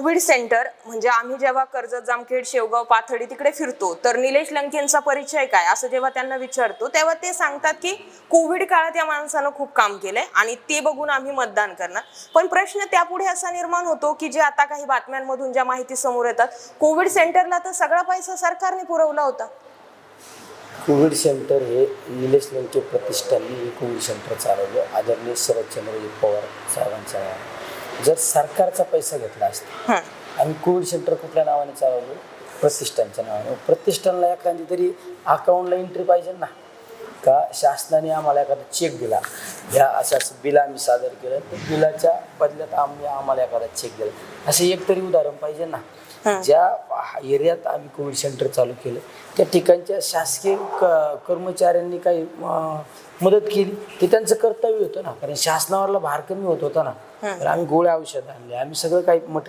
Covid centre म्हणजे आम्ही जेव्हा कर्जत जामखेड शेवगाव पाथडी तिकडे फिरतो तर निलेश लंकेंचा परिचय काय? असं जेव्हा त्यांना विचारतो तेव्हा ते सांगतात की कोविड काळात या माणसानं खूप काम केलंय आणि ते बघून आम्ही मतदान करणार. पण प्रश्न त्यापुढे असा निर्माण होतो की जे आता काही बातम्यांमधून ज्या माहिती समोर येतात कोविड सेंटरला तर सगळा पैसा सरकारने पुरवला होता. कोविड सेंटर हे निलेश लंके प्रतिष्ठानने हे कोविड सेंटर चालवलं. आदरणीय शरदचंद्रजी पवार साहेबांच्या जर सरकारचा पैसा घेतला असता हं. आम्ही कोविड सेंटर कुठल्या नावाने चालवलं? प्रतिष्ठानच्या नावाने. प्रतिष्ठानला एखादी तरी अकाउंटला एंट्री पाहिजे ना. का शासनाने आम्हाला एखादा चेक दिला? ह्या असं असं बिल आम्ही सादर केलं तर बिलाच्या बदल्यात आम्ही आम्हाला एखादा चेक दिला. असं एक तरी उदाहरण पाहिजे ना. ज्या एरियात आम्ही कोविड सेंटर चालू केलं त्या ठिकाणच्या शासकीय क कर्मचाऱ्यांनी काही मदत केली ते त्यांचं कर्तव्य होतं ना. कारण शासनावरला भार कमी होत होता ना. तर आम्ही गोळ्या औषध आणले आम्ही सगळं काही मटेरियल